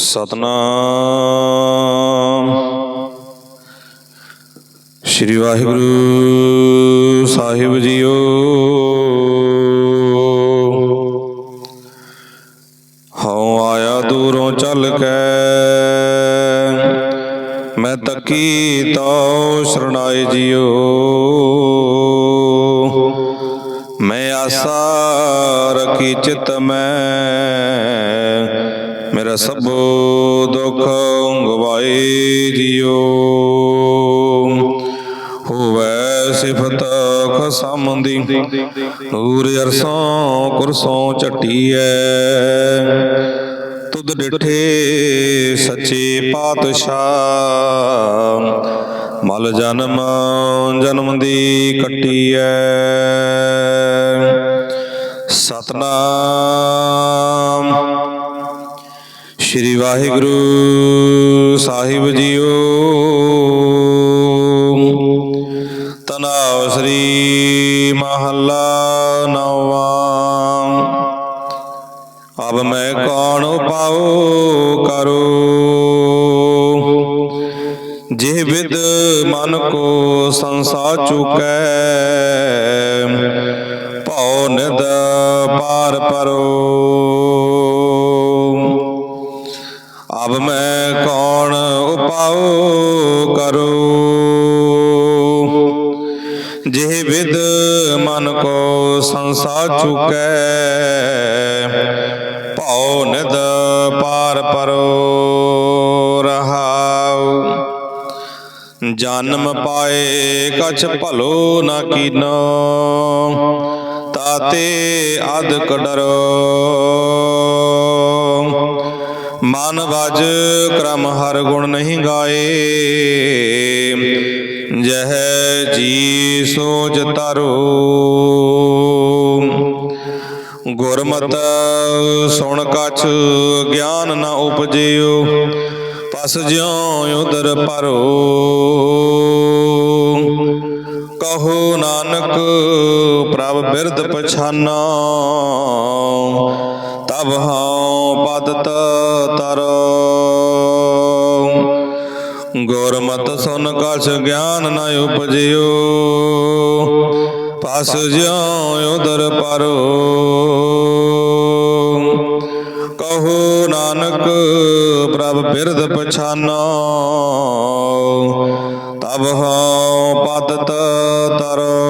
ਸਤਨਾਮ। ਸ੍ਰੀ ਵਾਹਿਗੁਰੂ ਸਾਹਿਬ ਜੀਓ। ਹਉ ਆਇਆ ਦੂਰੋਂ ਚੱਲ ਕੇ। ਮੈਂ ਤੱਕੀ ਤਉ ਸ਼ਰਣਾਏ ਜੀਓ। ਮੈਂ ਆਸਾ ਰਖੀ ਚਿਤ ਮੈਂ। ਮੇਰਾ ਸਭ ਦੁੱਖ ਗਵਾਏ ਜੀਓ ਹੋਵੇ ਸਿਫਤ ਖਸਮ ਦੀ ਨੂਰ ਅਰਸੋਂ ਕੁਰਸੋਂ ਝਟੀਐ। ਤੁਧ ਡਿਠੇ ਸੱਚੇ ਪਾਤਸ਼ਾਹ, ਮਲ ਜਨਮ ਜਨਮ ਦੀ ਕੱਟੀ ਕੱਟੀਐ। ਸਤਨਾਮ ਸ੍ਰੀ ਵਾਹਿਗੁਰੂ ਸਾਹਿਬ ਜੀਓ। ਤਨਾਵ ਸ੍ਰੀ ਮਹੱਲਾ ਨੌਵਾਂ। ਅਬ ਮੈਂ ਕੌਣ ਪਾਉ ਕਰੋ? ਜਿਹ ਵਿਦ ਮਨ ਕੋ ਸੰਸਾ ਚੁਕੈ ਅਬ ਮੈਂ ਕੌਣ ਉਪਾਉ ਕਰੋ? ਜਿਹ ਵਿਦ ਮਨ ਕੋ ਸੰਸਾ ਚੁਕੈ, ਭਉ ਨਿਦ ਪਾਰ ਪਰੋ ਰਹਾਉ। ਜਨਮ ਪਾਏ ਕਛ ਭਲੋ ਨਾ ਕੀਨੋ, ਤਾਤੇ ਅਦਕ ਡਰੋ। ਮਨ ਵਜ ਕਰਮ ਹਰ ਗੁਣ ਨਹੀਂ ਗਾਏ। ਜਹ ਜੀ ਸੋਜ ਤਰੋ ਗੁਰਮਤ ਸੁਣ ਕਛ ਗਿਆਨ ਨ ਉਪਜਿਓ, ਪਸ ਜਿਉ ਉਦਰ ਪਰੋ ਕਹੋ ਨਾਨਕ ਪ੍ਰਭ ਬਿਰਧ ਪਛਾਨਾ। ਤਬ ਹਉ ਪਦਤ ਤਰ। ਗੁਰਮਤ ਸੁਨ ਕਛ ਗਿਆਨ ਨ ਉਪਜਿਓ। ਪਸ ਜਿਉ ਉਦਰ ਪਰੋ। ਕਹੋ ਨਾਨਕ, ਪ੍ਰਭ ਬਿਰਧ ਪਛਾਨੋ। ਤਬ ਹਉ ਪਤਤ ਤਰੋ।